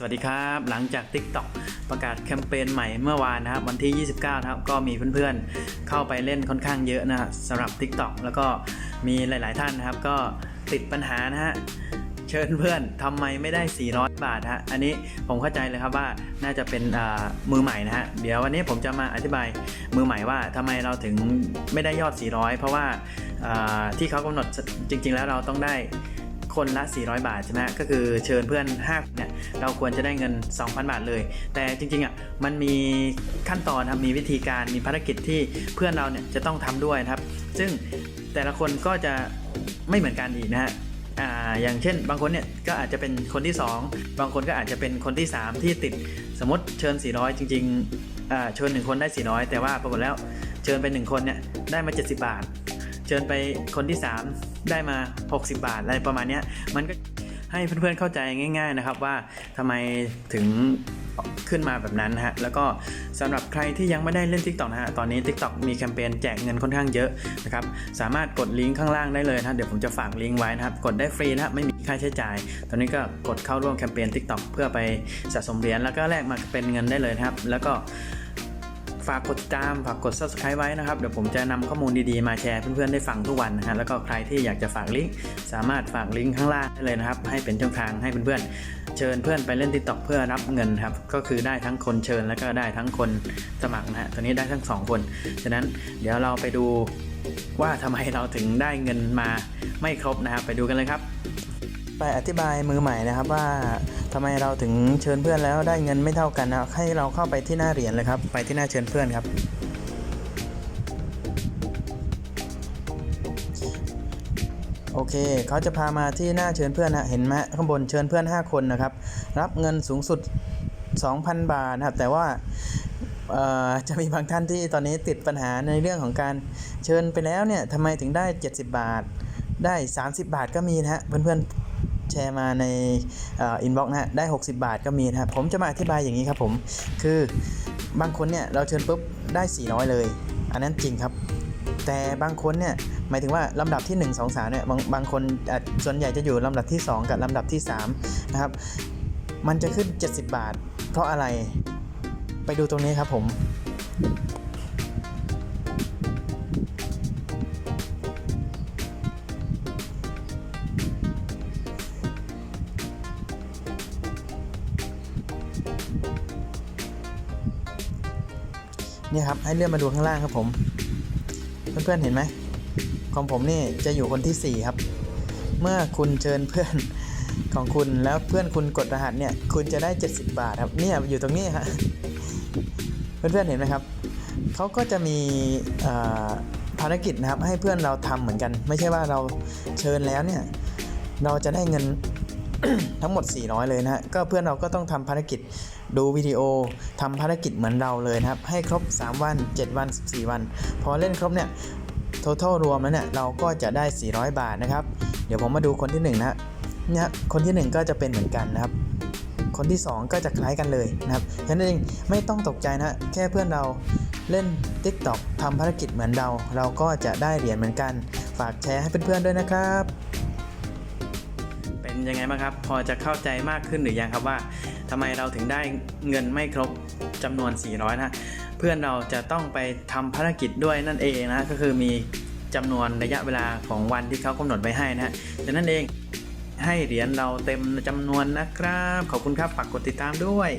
สวัสดีครับ หลังจาก TikTok ประกาศแคมเปญใหม่เมื่อวานนะครับ วันที่ 29นะครับก็มีเพื่อนๆ เข้าไปเล่นค่อนข้างเยอะนะสำหรับ TikTok แล้วก็มีหลายๆท่านนะครับ ก็ติดปัญหานะฮะเชิญเพื่อนทำไมไม่ได้ 400 บาทฮะอันนี้ผมเข้าใจเลยครับว่าน่าจะเป็นมือใหม่นะฮะเดี๋ยววันนี้ผมจะมาอธิบายมือใหม่ว่าทำไมเราถึงไม่ได้ยอด 400 เพราะว่าอ่าที่เขากำหนดจริง ๆ แล้วเราต้องได้ คนละ 400 บาทใช่ไหมก็คือเชิญเพื่อน5เนี่ยเราควรจะได้เงิน 2,000 บาทเลย แต่จริงๆอะมันมีขั้นตอนครับมีวิธีการมีภารกิจที่เพื่อนเราเนี่ยจะต้องทำด้วยนะครับ ซึ่งแต่ละคนก็จะไม่เหมือนกันอีกนะฮะอ่าอย่างเช่น บางคนเนี่ยก็อาจจะเป็นคนที่ 2 บางคนก็อาจจะเป็นคนที่ 3 ที่ติดสมมติเชิญ 400 จริงๆอ่าเชิญ1คนได้ 400 แต่ว่าปรากฏแล้วเชิญไป1คนเนี่ยได้มา 70 บาท เชิญไปคนที่ 3 ได้มา 60 บาทอะไรประมาณนี้มันก็ให้เพื่อนๆเข้าใจง่าย ๆนะครับว่าทำไมถึงขึ้นมาแบบนั้นนะฮะ แล้วก็สำหรับใครที่ยังไม่ได้เล่น TikTok นะฮะ ตอนนี้ TikTok มีแคมเปญแจกเงินค่อนข้างเยอะนะครับ สามารถกดลิงก์ข้างล่างได้เลยนะเดี๋ยวผมจะฝากลิงก์ไว้นะครับ กดได้ฟรีนะไม่มีค่าใช้จ่าย ตอนนี้ก็กดเข้าร่วมแคมเปญ TikTok เพื่อไปสะสมเหรียญแล้วก็แลกมาเป็นเงินได้เลยนะครับ แล้วก็ ฝากกดตาม ฝากกด subscribe ไว้นะครับ เดี๋ยวผมจะนำข้อมูลดีๆ มาแชร์เพื่อนๆ ได้ฟังทุกวันนะฮะ แล้วก็ใครที่อยากจะฝากลิงก์สามารถฝากลิงก์ข้างล่างได้เลยนะครับ ให้เป็นช่องทางให้เพื่อนๆ เชิญเพื่อนไปเล่น TikTok เพื่อรับเงินครับ ก็คือได้ทั้งคนเชิญแล้วก็ได้ทั้งคนสมัครนะฮะตอนนี้ได้ทั้งสองคน ฉะนั้นเดี๋ยวเราไปดูว่าทำไมเราถึงได้เงินมาไม่ครบนะครับ ไปดูกันเลยครับ ไปอธิบายมือใหม่นะครับว่าทำไมเราถึงเชิญเพื่อนแล้วได้เงินไม่เท่ากันนะให้เราเข้าไปที่หน้าเหรียญเลยครับ ไปที่หน้าเชิญเพื่อนครับ โอเคเขาจะพามาที่หน้าเชิญเพื่อนฮะเห็นไหมข้างบนเชิญเพื่อน 5 คนนะครับ รับเงินสูงสุด 2,000 บาทนะครับ แต่ว่าจะมีบางท่านที่ตอนนี้ติดปัญหาในเรื่องของการเชิญไปแล้วเนี่ยทำไมถึงได้ 70 บาทได้ 30 บาทก็มีนะฮะเพื่อนๆ แชร์มาในอินบ็อกซ์นะฮะได้ 60 บาทก็มีนะครับผมจะมาอธิบายอย่างนี้ครับผม คือบางคนเนี่ยเราเชิญปุ๊บได้ 400 เลย อันนั้นจริงครับ แต่บางคนเนี่ยหมายถึงว่าลำดับที่ 1 2 3เนี่ยบางบางคนส่วนใหญ่จะอยู่ลำดับที่ 2 กับลำดับที่3นะครับมันจะขึ้น 70 บาท เพราะอะไรไปดูตรงนี้ครับผม นี่ยครับให้เลื่อนมาดูข้างล่างครับผม เพื่อนๆเห็นไหมของผมนี่จะอยู่คนที่ 4 ครับ เมื่อคุณเชิญเพื่อนของคุณแล้วเพื่อนคุณกดรหัสเนี่ย คุณจะได้ 70 บาทครับเนี่ยอยู่ตรงนี้ฮะเพื่อนๆเห็นไหมครับเขาก็จะมีภารกิจนะครับ ให้เพื่อนเราทำเหมือนกัน ไม่ใช่ว่าเราเชิญแล้วเนี่ย เราจะได้เงินทั้งหมด 400 เลยนะฮะก็เพื่อนเราก็ต้องทำภารกิจ ดูวิดีโอทำภารกิจเหมือนเราเลยนะครับ ให้ครบ 3 วัน 7 วัน 14 วัน พอเล่นครบเนี่ย total รวมแล้วเนี่ยเราก็จะได้ 400 บาทนะครับ เดี๋ยวผมมาดูคนที่ 1 นะฮะเนี่ยฮะคนที่ 1 ก็จะเป็นเหมือนกันนะครับ คนที่ 2 ก็จะคล้ายกันเลยนะครับฉะนั้นเองไม่ต้องตกใจนะฮะแค่เพื่อนเราเล่น TikTok ทำภารกิจเหมือนเรา เราก็จะได้เหรียญเหมือนกัน ฝากแชร์ให้เพื่อนๆด้วยนะครับ เป็นยังไงบ้างครับ พอจะเข้าใจมากขึ้นหรือยังครับว่า ทำไมเราถึงได้เงินไม่ครบจำนวน 400 นะ เพื่อนเราจะต้องไปทำภารกิจด้วยนั่นเองนะ ก็คือมีจำนวนระยะเวลาของวันที่เขากำหนดไว้ให้นะฮะดังนั้นเองให้เหรียญเราเต็มจำนวนนะครับ ขอบคุณครับฝากกดติดตามด้วย